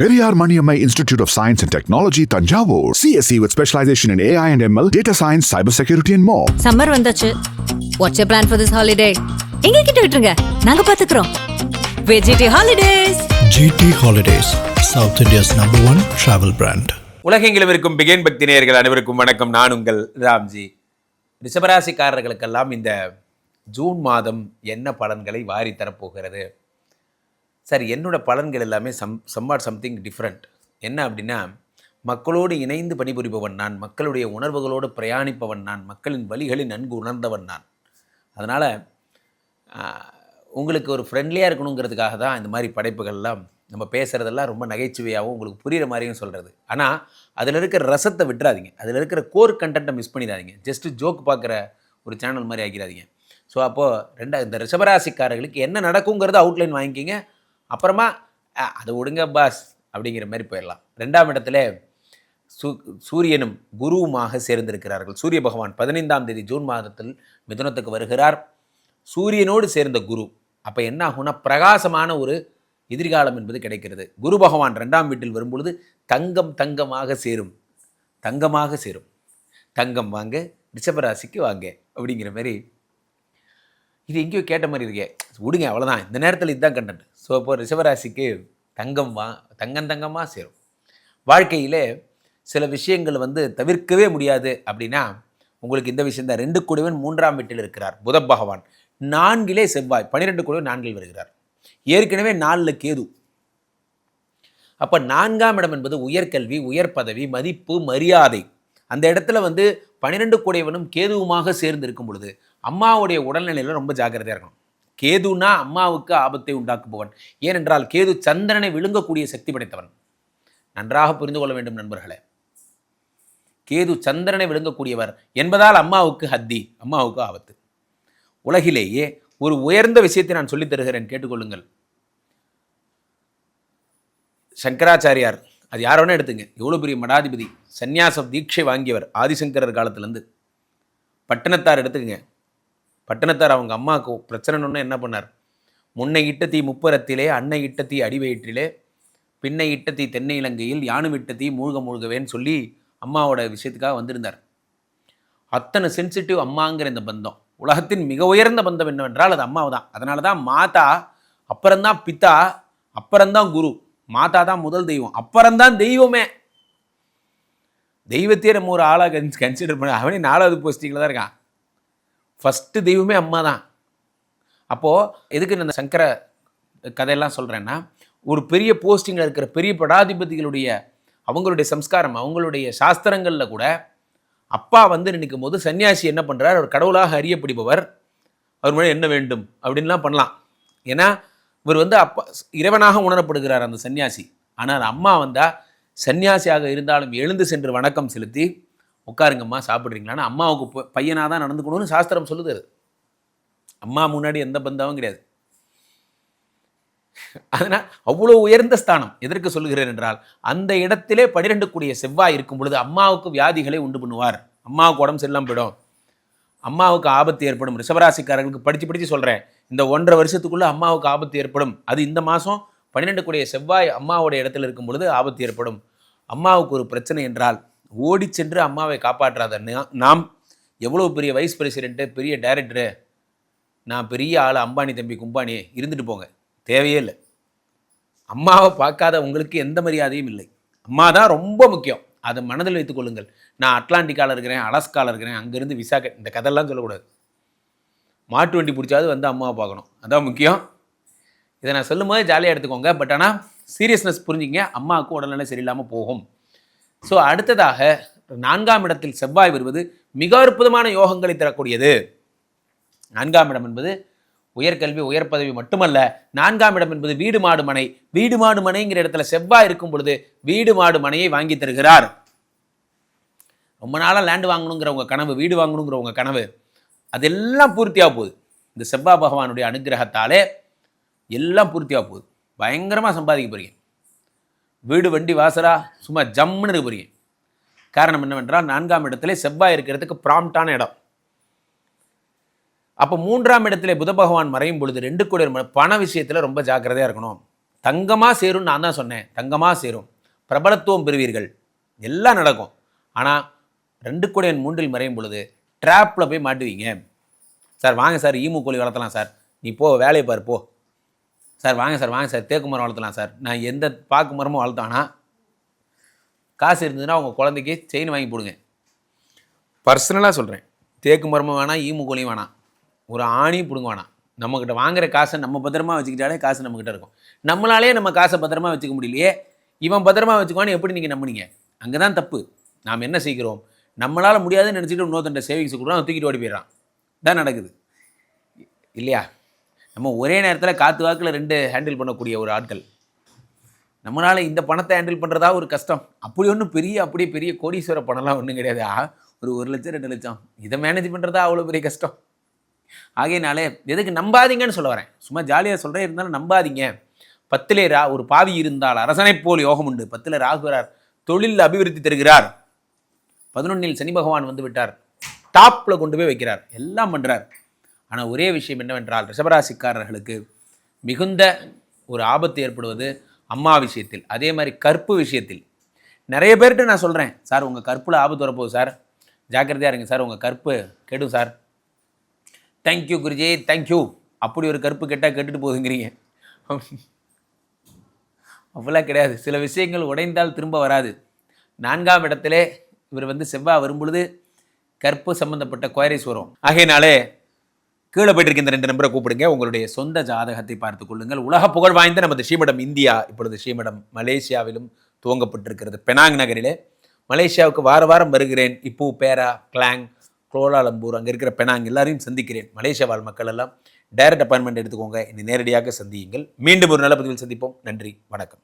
Periyar Maniammai Institute of Science and Technology, Tanjavur. CSE with specialization in AI and ML, data science, cybersecurity, and more. Summer வந்தாச்சு what's plan for this holiday எங்க கிட்ட விட்டுருங்க நாங்க பாத்துக்கிறோம் வெஜிடி holidays GT Holidays, South India's number one travel brand. உலகெங்கிலும் இருக்கும் began பக்தி நேயர்கள் அனைவருக்கும் வணக்கம் நான் உங்கள் ராம்ஜி ரிஷபராசிக்காரர்களுக்கெல்லாம் இந்த ஜூன் மாதம் என்ன பலன்களை வாரி தரப்போகிறது சார் என்னோட பலன்கள் எல்லாமே சம் சம்பாட் சம்திங் டிஃப்ரெண்ட் என்ன அப்படின்னா மக்களோடு இணைந்து பணிபுரிபவன் நான் மக்களுடைய உணர்வுகளோடு பிரயாணிப்பவன் நான் மக்களின் வழிகளை நன்கு உணர்ந்தவன் நான். அதனால் உங்களுக்கு ஒரு ஃப்ரெண்ட்லியாக இருக்கணுங்கிறதுக்காக தான் இந்த மாதிரி படைப்புகள்லாம் நம்ம பேசுகிறதெல்லாம் ரொம்ப நகைச்சுவையாகவும் உங்களுக்கு புரிகிற மாதிரியும் சொல்கிறது ஆனால் அதில் இருக்கிற ரசத்தை விட்டுறாதீங்க. அதில் இருக்கிற கோர் கண்டென்ட்டை மிஸ் பண்ணிடாதீங்க. ஜஸ்ட்டு ஜோக் பார்க்குற ஒரு சேனல் மாதிரி ஆகிடாதீங்க ஸோ அப்போது ரெண்டா இந்த ரிஷபராசிக்காரர்களுக்கு என்ன நடக்குங்கிறத அவுட்லைன் வாங்கிக்கிங்க. அப்புறமா அது அதை விடுங்க பாஸ் அப்படிங்கிற மாதிரி போயிடலாம். ரெண்டாம் இடத்துல சூ சூரியனும் குருவுமாக சேர்ந்திருக்கிறார்கள். சூரிய பகவான் பதினைந்தாம் தேதி ஜூன் மாதத்தில் மிதுனத்துக்கு வருகிறார். சூரியனோடு சேர்ந்த குரு. அப்போ என்ன ஆகும்னா பிரகாசமான ஒரு எதிர்காலம் என்பது கிடைக்கிறது. குரு பகவான் ரெண்டாம் வீட்டில் வரும்பொழுது தங்கம் தங்கமாக சேரும். தங்கமாக சேரும். தங்கம் வாங்க ரிஷபராசிக்கு வாங்க அப்படிங்கிற மாதிரி இது எங்கேயோ கேட்ட மாதிரி இருக்கே. விடுங்க அவ்வளோதான் இந்த நேரத்தில் இதுதான் கண்டென்ட் ஸோ இப்போ ரிஷவராசிக்கு தங்கம் வா தங்கம் தங்கமாக சேரும். வாழ்க்கையில் சில விஷயங்கள் வந்து தவிர்க்கவே முடியாது அப்படின்னா உங்களுக்கு இந்த விஷயம் தான். ரெண்டு குழுவன் மூன்றாம் வீட்டில் இருக்கிறார் புத பகவான். நான்கிலே செவ்வாய் பன்னிரெண்டு குழுவன் நான்கில் வருகிறார். ஏற்கனவே நாலில் கேது. அப்போ நான்காம் இடம் என்பது உயர்கல்வி உயர் பதவி மதிப்பு மரியாதை. அந்த இடத்துல வந்து பனிரெண்டு குடையவனும் கேதுவுமாக சேர்ந்து இருக்கும் பொழுது அம்மாவுடைய உடல்நிலையில் ரொம்ப ஜாக்கிரதையாக இருக்கணும். கேதுனா அம்மாவுக்கு ஆபத்தை உண்டாக்குபவன். ஏனென்றால் கேது சந்திரனை விழுங்கக்கூடிய சக்தி படைத்தவன். நன்றாக புரிந்து கொள்ள வேண்டும் நண்பர்களே. கேது சந்திரனை விழுங்கக்கூடியவர் என்பதால் அம்மாவுக்கு ஹத்தி அம்மாவுக்கு ஆபத்து. உலகிலேயே ஒரு உயர்ந்த விஷயத்தை நான் சொல்லித் தருகிறேன் கேட்டுக்கொள்ளுங்கள். சங்கராச்சாரியார் அது யார் வேணா எடுத்துங்க. எவ்வளோ பெரிய மடாதிபதி சந்நியாச தீட்சை வாங்கியவர் ஆதிசங்கரர் காலத்திலேருந்து. பட்டணத்தார் எடுத்துக்கங்க. பட்டணத்தார் அவங்க அம்மாவுக்கு பிரச்சனைன்னு என்ன பண்ணார்? முன்னை இட்ட தீ முப்பரத்திலே அன்னை இட்ட தீ அடிவயிற்றிலே பின்னை இட்ட தீ தென்னை இலங்கையில் யானு விட்ட தீ மூழ்க மூழ்கவேன்னு சொல்லி அம்மாவோட விஷயத்துக்காக வந்திருந்தார். அத்தனை சென்சிட்டிவ் அம்மாங்கிற இந்த பந்தம் உலகத்தின் மிக உயர்ந்த பந்தம் என்னவென்றால் அது அம்மாவை தான் அதனால தான் மாதா அப்புறம்தான் பித்தா அப்புறம்தான் குரு மாதா தான் முதல் தெய்வம் அப்புறம்தான் தெய்வமே. தெய்வத்தையே நம்ம ஒரு ஆளாக கன்சிடர் பண்ண அவனே நாலாவது போஸ்டிங்கில் தான் இருக்கான். ஃபஸ்ட்டு தெய்வமே அம்மா தான். அப்போது எதுக்கு நான் சங்கர கதையெல்லாம் சொல்கிறேன்னா ஒரு பெரிய போஸ்டிங்கில் இருக்கிற பெரிய படாதிபதிகளுடைய அவங்களுடைய சம்ஸ்காரம் அவங்களுடைய சாஸ்திரங்களில் கூட அப்பா வந்து நினைக்கும் போது சன்னியாசி என்ன பண்ணுறார் அவர் கடவுளாக அறியப்படுபவர். அவர் மேலே என்ன வேண்டும்? அப்படின்லாம் பண்ணலாம். ஏன்னா இவர் வந்து அப்பா இறைவனாக உணரப்படுகிறார் அந்த சன்னியாசி. ஆனால் அம்மா வந்தால் சன்னியாசியாக இருந்தாலும் எழுந்து சென்று வணக்கம் செலுத்தி உட்காருங்கம்மா சாப்பிட்றீங்களான்னு அம்மாவுக்கு பையனாக தான் நடந்துக்கணும்னு சாஸ்திரம் சொல்லுது அது. அம்மா முன்னாடி எந்த பந்தாவும் கிடையாது. அதனால் அவ்வளோ உயர்ந்த ஸ்தானம் எதற்கு சொல்லுகிறேன் என்றால் அந்த இடத்திலே பனிரெண்டு கூடிய செவ்வாய் இருக்கும் பொழுது அம்மாவுக்கு வியாதிகளை உண்டு பண்ணுவார். அம்மாவுக்கு உடம்பு சரியில்லாம போயிடும். அம்மாவுக்கு ஆபத்து ஏற்படும். ரிஷபராசிக்காரர்களுக்கு படித்து படித்து சொல்கிறேன் இந்த ஒன்றரை வருஷத்துக்குள்ளே அம்மாவுக்கு ஆபத்து ஏற்படும். அது இந்த மாதம் பன்னிரெண்டு கூடிய செவ்வாய் அம்மாவுடைய இடத்துல இருக்கும் பொழுது ஆபத்து ஏற்படும். அம்மாவுக்கு ஒரு பிரச்சனை என்றால் ஓடி சென்று அம்மாவை காப்பாற்றாத நாம் எவ்வளோ பெரிய வைஸ் பிரசிடென்ட்டு பெரிய டைரக்டரு நான் பெரிய ஆள் அம்பானி தம்பி கும்பானி இருந்துட்டு போங்க. தேவையே இல்லை. அம்மாவை பார்க்காத உங்களுக்கு எந்த மரியாதையும் இல்லை. அம்மா தான் ரொம்ப முக்கியம். அதை மனதில் வைத்துக் கொள்ளுங்கள். நான் அட்லாண்டிக்காவில் இருக்கிறேன் அலஸ்காவில் இருக்கிறேன் அங்கேருந்து விசாக இந்த கதையெல்லாம் சொல்லக்கூடாது. மாட்டு வண்டி பிடிச்சாவது வந்து அம்மாவை பார்க்கணும். அதான் முக்கியம். இதை நான் சொல்லும்போது ஜாலியாக எடுத்துக்கோங்க. பட் ஆனால் சீரியஸ்னஸ் புரிஞ்சுங்க. அம்மாவுக்கு உடல்நிலை சரியில்லாமல் போகும். ஸோ அடுத்ததாக நான்காம் இடத்தில் செவ்வாய் வருவது மிக அற்புதமான யோகங்களை தரக்கூடியது. நான்காம் இடம் என்பது உயர்கல்வி உயர் பதவி மட்டுமல்ல நான்காம் இடம் என்பது வீடு மாடு மனை. வீடு மாடு மனைங்கிற இடத்துல செவ்வாய் இருக்கும் பொழுது வீடு மாடு மனையை வாங்கி தருகிறார். ரொம்ப நாளாக லேண்டு வாங்கணுங்கிற உங்கள் கனவு வீடு வாங்கணுங்கிற உங்கள் கனவு அதெல்லாம் பூர்த்தியாக போகுது. இந்த செவ்வாய் பகவானுடைய அனுகிரகத்தாலே எல்லாம் பூர்த்தியாக போகுது. பயங்கரமாக சம்பாதிக்க போகிறீங்க வீடு வண்டி வாசலா? சும்மா ஜம்முன்னு இருக்க போறீங்க காரணம் என்னவென்றால் நான்காம் இடத்துல செவ்வாய் இருக்கிறதுக்கு ப்ராம்ப்டான இடம். அப்போ மூன்றாம் இடத்துல புத பகவான் மறையும் பொழுது ரெண்டு கோடி பண விஷயத்தில் ரொம்ப ஜாக்கிரதையாக இருக்கணும். தங்கமாக சேரும் நான் தான் சொன்னேன். தங்கமாக சேரும். பிரபலத்துவம் பெறுவீர்கள். எல்லாம் நடக்கும். ஆனால் ரெண்டு கோடியன் மூன்றில் மறையும் பொழுது ட்ராப்பில் போய் மாட்டுவீங்க. சார் வாங்க சார் ஈமு கோழி வளர்த்தலாம் சார். நீ போ வேலையை பார் போ. சார் வாங்க சார் வாங்க சார் தேக்கு மரம் வளர்த்தலாம் சார். நான் எந்த பாக்கு மரமும் வளர்த்தானா? காசு இருந்ததுன்னா உங்கள் குழந்தைக்கு செயின் வாங்கி போடுங்க. பர்சனலாக சொல்கிறேன் தேக்கு மரமும் வேணாம் ஈமு கோழியும் வேணாம் ஒரு ஆணியும் பிடுங்க வேணாம். நம்மக்கிட்ட வாங்குற காசை நம்ம பத்திரமா வச்சுக்கிட்டாலே காசு நம்மக்கிட்ட இருக்கும். நம்மளாலே நம்ம காசை பத்திரமா வச்சுக்க முடியலையே. இவன் பத்திரமா வச்சுக்குவான்னு எப்படி நீங்கள் நம்புனீங்க? அங்கே தான் தப்பு. நாம் என்ன செய்கிறோம்? நம்மளால் முடியாதுன்னு நினச்சிட்டு இன்னொருத்தண்ட சேவிங்ஸ் கொடுக்குறோம் தூக்கிட்டு ஓடி போயிடுறான். தான் நடக்குது. இல்லையா? நம்ம ஒரே நேரத்தில் காற்று வாக்கில் ரெண்டு ஹேண்டில் பண்ணக்கூடிய ஒரு ஆட்கள். நம்மளால் இந்த பணத்தை ஹேண்டில் பண்ணுறதா ஒரு கஷ்டம். அப்படி ஒன்றும் பெரிய அப்படியே பெரிய கோடீஸ்வர பணம்லாம் ஒன்றும் கிடையாது. ஆ, ஒரு ஒரு லட்சம் ரெண்டு லட்சம். இதை மேனேஜ் பண்ணுறதா அவ்வளோ பெரிய கஷ்டம். ஆகையினாலே எதுக்கு நம்பாதீங்கன்னு சொல்ல வரேன். சும்மா ஜாலியாக சொல்கிறேன் இருந்தாலும் நம்பாதீங்க. பத்திலே ரா ஒரு பாவி இருந்தால் அரசனைப் போல் யோகம் உண்டு. பத்தில் ராகுகிறார் தொழில் அபிவிருத்தி தருகிறார். பதினொன்னில் சனி பகவான் வந்து விட்டார். டாப்பில் கொண்டு போய் வைக்கிறார். எல்லாம் பண்ணுறார் ஆனால் ஒரே விஷயம் என்னவென்றால் ரிஷபராசிக்காரர்களுக்கு மிகுந்த ஒரு ஆபத்து ஏற்படுவது அம்மா விஷயத்தில் அதே மாதிரி கற்பு விஷயத்தில். நிறைய பேர்கிட்ட நான் சொல்கிறேன் சார் உங்கள் கற்பில் ஆபத்து வரப்போகுது சார். ஜாக்கிரதையாக இருங்க சார். உங்கள் கற்பு கெடும் சார். தேங்க்யூ குருஜி தேங்க்யூ அப்படி ஒரு கற்பு கெட்டால் கெட்டுட்டு போகுதுங்கிறீங்க. அப்படிலாம் கிடையாது. சில விஷயங்கள் உடைந்தால் திரும்ப வராது. நான்காம் இடத்திலே இவர் வந்து செவ்வாய் வரும்பொழுது கற்பு சம்மந்தப்பட்ட குயரிஸ் வரும். ஆகையினாலே கீழே போயிட்டு இருக்க இந்த ரெண்டு நம்பரை கூப்பிடுங்க. உங்களுடைய சொந்த ஜாதகத்தை பார்த்துக் கொள்ளுங்கள். உலக புகழ் வாய்ந்த நமது ஸ்ரீமடம் இந்தியா இப்பொழுது ஸ்ரீமடம் மலேசியாவிலும் துவங்கப்பட்டிருக்கிறது. பெனாங் நகரிலே மலேசியாவுக்கு வார வாரம் வருகிறேன். இப்போ பேரா கிளாங் கோலாலம்பூர் அங்கே இருக்கிற பெனாங் எல்லாரையும் சந்திக்கிறேன். மலேசியா வாழ் மக்கள் எல்லாம் டைரக்ட் அப்பாயின்மெண்ட் எடுத்துக்கோங்க. இனி நேரடியாக சந்தியுங்கள். மீண்டும் ஒரு நல்ல பதிவில் சந்திப்போம். நன்றி வணக்கம்.